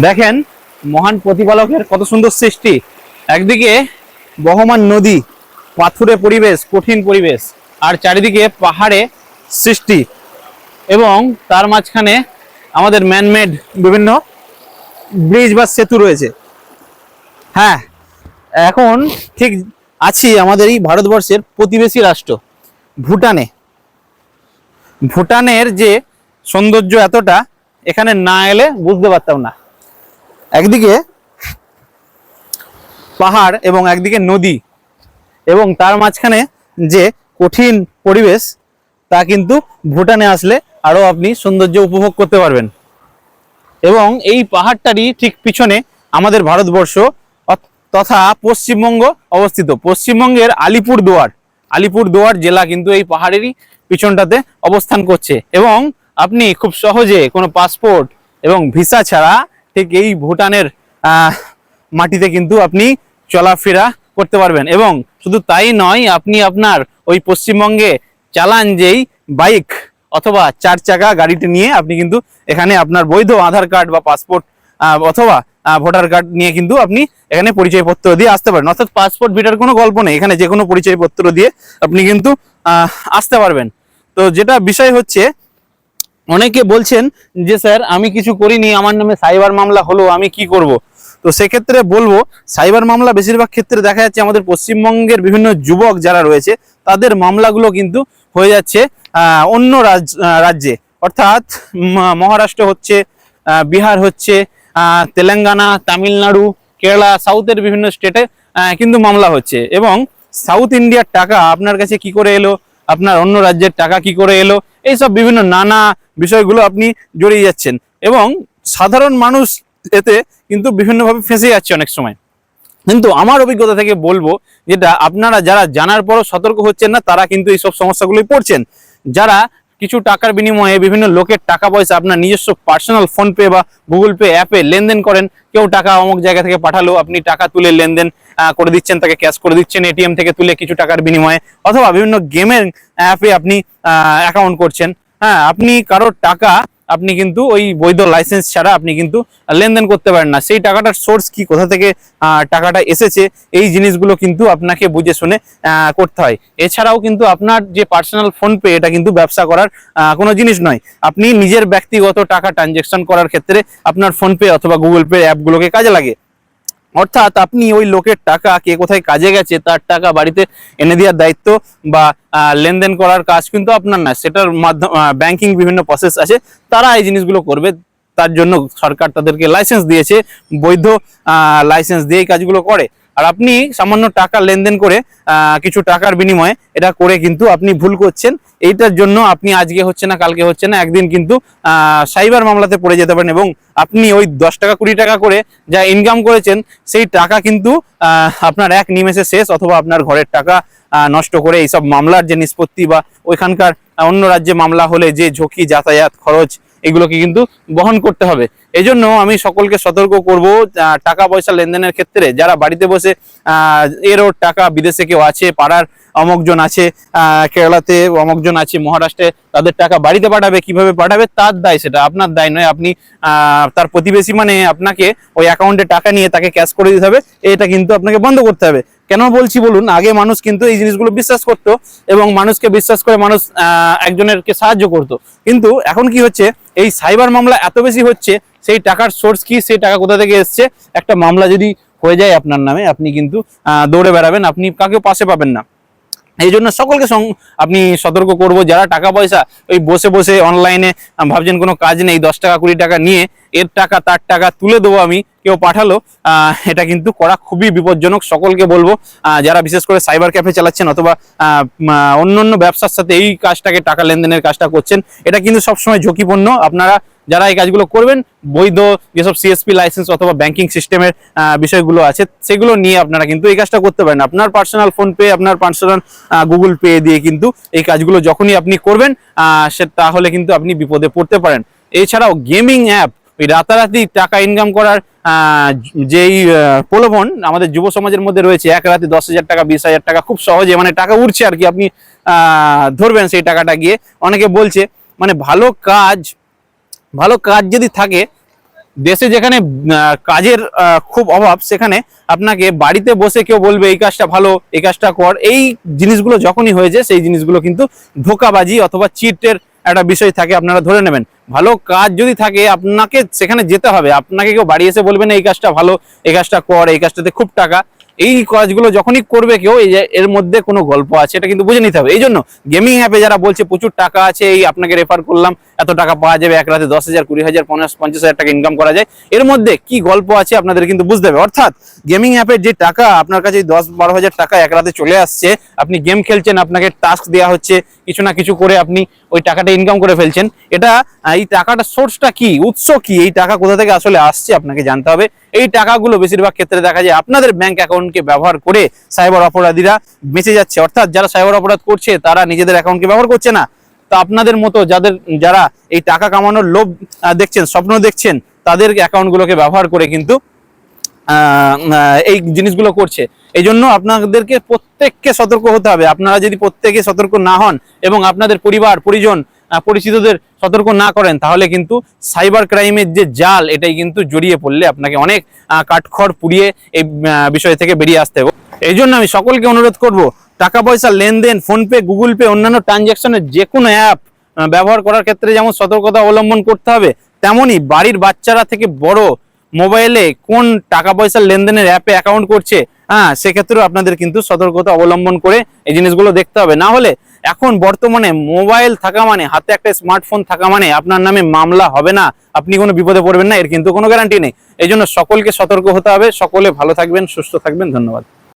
দেখেন, মহান প্রতিপালকের কত সুন্দর সৃষ্টি। একদিকে বহমান নদী, পাথুরে পরিবেশ, কঠিন পরিবেশ, আর চারিদিকে পাহাড়ে সৃষ্টি। এবং তার মাঝখানে আমাদের ম্যানমেড বিভিন্ন ব্রিজ বা সেতু রয়েছে। হ্যাঁ এখন ঠিক আছি আমাদের এই ভারতবর্ষের প্রতিবেশী রাষ্ট্র, ভুটানে। ভুটানের যে সৌন্দর্য এতটা, এখানে না এলে বুঝতে পারতাম না। একদিকে পাহাড় এবং একদিকে নদী এবং তার মাঝখানে যে কঠিন পরিবেশ, তা কিন্তু ভুটানে আসলে আরও আপনি সৌন্দর্য উপভোগ করতে পারবেন। এবং এই পাহাড়টারই ঠিক পিছনে আমাদের ভারতবর্ষ তথা পশ্চিমবঙ্গ অবস্থিত। পশ্চিমবঙ্গের আলিপুর দুয়ার আলিপুর দুয়ার জেলা কিন্তু এই পাহাড়েরই পিছনটাতে অবস্থান করছে। এবং আপনি খুব সহজে কোনো পাসপোর্ট এবং ভিসা ছাড়া ঠিক এই ভুটানের মাটিতে কিন্তু আপনি চলাফেরা করতে পারবেন। এবং শুধু তাই নয়, আপনি আপনার ওই পশ্চিমবঙ্গে চালান যেই বাইক অথবা চার চাকা গাড়িটি নিয়ে আপনি কিন্তু এখানে আপনার বৈধ আধার কার্ড বা পাসপোর্ট অথবা ভোটার কার্ড নিয়ে কিন্তু আপনি এখানে পরিচয়পত্র দিয়ে আসতে পারেন অর্থাৎ পাসপোর্ট ভিটার কোনো গল্প নেই। এখানে যে কোনো পরিচয়পত্র দিয়ে আপনি কিন্তু আসতে পারবেন। তো যেটা বিষয় হচ্ছে অনেকে বলছেন যে, স্যার, আমি কিছু করিনি, আমার নামে সাইবার মামলা হলো, আমি কি করব? তো সেক্ষেত্রে বলব, সাইবার মামলা বেশিরভাগ ক্ষেত্রে দেখা যাচ্ছে আমাদের পশ্চিমবঙ্গের বিভিন্ন যুবক যারা রয়েছে, তাদের মামলাগুলো কিন্তু হয়ে যাচ্ছে অন্য রাজ রাজ্যে। অর্থাৎ মহারাষ্ট্র হচ্ছে বিহার হচ্ছে তেলেঙ্গানা, তামিলনাড়ু, কেরালা, সাউথের বিভিন্ন স্টেটে কিন্তু মামলা হচ্ছে। এবং সাউথ ইন্ডিয়ার টাকা আপনার কাছে কি করে এলো? আপনার অন্য রাজ্যের টাকা কি করে এলো? এইসব বিভিন্ন নানা বিষয়গুলো আপনি জড়িয়ে যাচ্ছেন। এবং সাধারণ মানুষ এতে কিন্তু বিভিন্নভাবে ফেঁসে যাচ্ছে অনেক সময়। কিন্তু আমার অভিজ্ঞতা থেকে বলব যেটা আপনারা যারা জানার পরও সতর্ক হচ্ছেন না, তারা কিন্তু এইসব সমস্যাগুলোই পড়ছেন। যারা কিছু টাকার বিনিময়ে বিভিন্ন লোকের টাকা পয়সা আপনার নিজস্ব পার্সোনাল ফোনপে বা গুগল পে অ্যাপে লেনদেন করেন। কেউ টাকা অমুক জায়গা থেকে পাঠালো, আপনি টাকা তুলে লেনদেন করে দিচ্ছেন, তাকে ক্যাশ করে দিচ্ছেন, এটিএম থেকে তুলে কিছু টাকার বিনিময়ে অথবা বিভিন্ন গেমের অ্যাপে আপনি অ্যাকাউন্ট করছেন। হ্যাঁ আপনি কারোর টাকা আপনি কিন্তু ওই বৈধ লাইসেন্স ছাড়া আপনি কিন্তু লেনদেন করতে পারেন না। সেই টাকাটার সোর্স কি? কোথা থেকে টাকাটা এসেছে? এই জিনিসগুলো কিন্তু আপনাকে বুঝে শুনে করতে হয়। এছাড়াও কিন্তু আপনার যে পার্সোনাল ফোনপে এটা কিন্তু ব্যবসা করার কোনো জিনিস নয়। আপনি নিজের ব্যক্তিগত টাকা ট্রানজেকশন করার ক্ষেত্রে আপনার ফোনপে অথবা গুগল পে অ্যাপগুলোকে কাজে লাগে। অর্থাৎ আপনি ওই লোকের টাকা কে কোথায় কাজে গেছে, তার টাকা বাড়িতে এনে দেওয়ার দায়িত্ব বা লেনদেন করার কাজ কিন্তু আপনার না, সেটার মাধ্যম ব্যাংকিং বিভিন্ন প্রসেস আছে, তারা এই জিনিসগুলো করবে। তার জন্য সরকার তাদেরকে লাইসেন্স দিয়েছে, বৈধ লাইসেন্স দিয়ে কাজগুলো করে। আর আপনি সামান্য টাকা লেনদেন করে কিছু টাকার বিনিময়ে এটা করে কিন্তু আপনি ভুল করছেন। এইটার জন্য আপনি আজকে হচ্ছে না, কালকে হচ্ছে না, একদিন কিন্তু সাইবার মামলাতে পড়ে যেতে পারেন এবং আপনি ওই দশ টাকা, কুড়ি টাকা করে যা ইনকাম করেছেন, সেই টাকা কিন্তু আপনার এক নিমেষে শেষ অথবা আপনার ঘরের টাকা নষ্ট করে এইসব মামলার যে নিষ্পত্তি বা ওইখানকার অন্য রাজ্যে মামলা হলে যে ঝুঁকি, যাতায়াত খরচ, এগুলোকে কিন্তু বহন করতে হবে। এই জন্য আমি সকলকে সতর্ক করব টাকা পয়সা লেনদেনের ক্ষেত্রে। যারা বাড়িতে বসে এরও টাকা বিদেশে কেউ আছে, পাড়ার অমকজন আছে কেরালাতে অমকজন আছে, মহারাষ্ট্রে তাদের টাকা বাড়িতে পাঠাবে, কীভাবে পাঠাবে, তার দায় সেটা, আপনার দায় নয়। আপনি তার প্রতিবেশী মানে আপনাকে ওই অ্যাকাউন্টে টাকা নিয়ে তাকে ক্যাশ করে দিতে হবে, এটা কিন্তু আপনাকে বন্ধ করতে হবে। কেন বলছি বলুন, আগে মানুষ কিন্তু এই জিনিসগুলো বিশ্বাস করত এবং মানুষকে বিশ্বাস করে মানুষ একজনেরকে সাহায্য করত। কিন্তু এখন কি হচ্ছে, এই সাইবার মামলা এত বেশি হচ্ছে, সেই টাকার সোর্স কি, সেই টাকা কোথা থেকে এসছে? একটা মামলা যদি হয়ে যায় আপনার নামে, আপনি কিন্তু দৌড়ে বেড়াবেন, আপনি কাকেও পাশে পাবেন না। এই জন্য সকলকে আপনি সতর্ক করব। যারা টাকা পয়সা ওই বসে বসে অনলাইনে ভাবছেন কোনো কাজ নেই, দশ টাকা, কুড়ি টাকা নিয়ে এর টাকা, তার টাকা তুলে দেবো আমি, কেউ পাঠালো এটা কিন্তু করা খুবই বিপজ্জনক। সকলকে বলব যারা বিশেষ করে সাইবার ক্যাফে চালাচ্ছেন অথবা অন্য অন্য ব্যবসার সাথে এই কাজটাকে, টাকা লেনদেনের কাজটা করছেন, এটা কিন্তু সবসময় ঝুঁকিপূর্ণ। আপনারা যারা এই কাজগুলো করবেন, বৈধ যেসব সিএসপি লাইসেন্স অথবা ব্যাংকিং সিস্টেমের বিষয়গুলো আছে, সেগুলো নিয়ে আপনারা কিন্তু এই কাজটা করতে পারেন। আপনার পার্সোনাল ফোন পে আপনার পার্সোনাল গুগল পে দিয়ে কিন্তু এই কাজগুলো যখনই আপনি করবেন সে তাহলে কিন্তু আপনি বিপদে পড়তে পারেন। এছাড়াও গেমিং অ্যাপ ওই রাতারাতি টাকা ইনকাম করার যেই প্রলোভন আমাদের যুব সমাজের মধ্যে রয়েছে, এক রাতে দশ হাজার টাকা, বিশ হাজার টাকা খুব সহজে মানে টাকা উঠছে আর কি আপনি ধরবেন সেই টাকাটা গিয়ে। অনেকে বলছে মানে ভালো কাজ ভালো কাজ যদি থাকে, দেশে যেখানে কাজের খুব অভাব, সেখানে আপনাকে বাড়িতে বসে কেউ বলবে, এই কাজটা ভালো, এই কাজটা কর। এই জিনিসগুলো যখনই হয়েছে সেই জিনিসগুলো কিন্তু ধোকাবাজি অথবা চিটের একটা বিষয় থাকে, আপনারা ধরে নেবেন। ভালো কাজ যদি থাকে, আপনাকে সেখানে যেতে হবে। আপনাকে কেউ বাড়ি এসে বলবে না, এই কাজটা ভালো, এই কাজটা কর, এই কাজটাতে খুব টাকা। এই কাজগুলো যখনই করবে কেউ, এই এর মধ্যে কোনো গল্প আছে, এটা কিন্তু বুঝে নিতে হবে। এই জন্য গেমিং অ্যাপে যারা বলছে, প্রচুর টাকা আছে, এই আপনাকে রেফার করলাম। এত টাকা পাওয়া যাবে? এক রাতে দশ হাজার, কুড়ি হাজার, পঞ্চাশ পঞ্চাশ হাজার টাকা ইনকাম করা যায়। এর মধ্যে কি গল্প আছে আপনাদের কিন্তু বুঝতে হবে। অর্থাৎ গেমিং অ্যাপের যে টাকা, আপনার কাছে দশ বারো হাজার টাকা এক রাতে চলে আসছে, আপনি গেম খেলছেন, আপনাকে টাস্ক দেওয়া হচ্ছে, কিছু না কিছু করে আপনি ওই টাকাটা ইনকাম করে ফেলছেন। এটা এই টাকাটা সোর্সটা কি? উৎস কি? এই টাকা কোথা থেকে আসলে আসছে আপনাকে জানতে হবে। এই টাকাগুলো বেশিরভাগ ক্ষেত্রে দেখা যায় আপনাদের ব্যাংক অ্যাকাউন্টকে ব্যবহার করে সাইবার অপরাধীরা বেঁচে যাচ্ছে। অর্থাৎ যারা সাইবার অপরাধ করছে, তারা নিজেদের অ্যাকাউন্টকে ব্যবহার করছে না। তো আপনাদের মতো যাদের, যারা এই টাকা কামানোর লোভ দেখছেন, স্বপ্ন দেখছেন, তাদের অ্যাকাউন্টগুলোকে ব্যবহার করে কিন্তু এই জিনিসগুলো করছে। এই জন্য আপনাদেরকে প্রত্যেককে সতর্ক হতে হবে। আপনারা যদি প্রত্যেকে সতর্ক না হন এবং আপনাদের পরিবার, পরিজন পরিচিতদের সতর্ক না করেন, তাহলে কিন্তু সাইবার ক্রাইমের যে জাল, এটাই কিন্তু জড়িয়ে পড়লে আপনাকে অনেক কাঠখড় পুড়িয়ে এই বিষয় থেকে বেরিয়ে আসতে হবে। এই জন্য আমি সকলকে অনুরোধ করব টাকা পয়সা, লেনদেন ফোনপে গুগল পে অন্যান্য ট্রানজ্যাকশনের যে কোনো অ্যাপ ব্যবহার করার ক্ষেত্রে যেমন সতর্কতা অবলম্বন করতে হবে, তেমনই বাড়ির বাচ্চারা থেকে বড় মোবাইলে কোন টাকা পয়সার লেনদেনের অ্যাপে অ্যাকাউন্ট করছে হ্যাঁ সেক্ষেত্রেও আপনাদের কিন্তু সতর্কতা অবলম্বন করে এই জিনিসগুলো দেখতে হবে। না হলে এখন বর্তমানে মোবাইল থাকা মানে হাতে একটা স্মার্টফোন থাকা মানে আপনার নামে মামলা হবে না, আপনি কোনো বিপদে পড়বেন না, এর কিন্তু কোনো গ্যারান্টি নেই। এই সকলকে সতর্ক হতে হবে, সকলে ভালো থাকবেন, সুস্থ থাকবেন, ধন্যবাদ।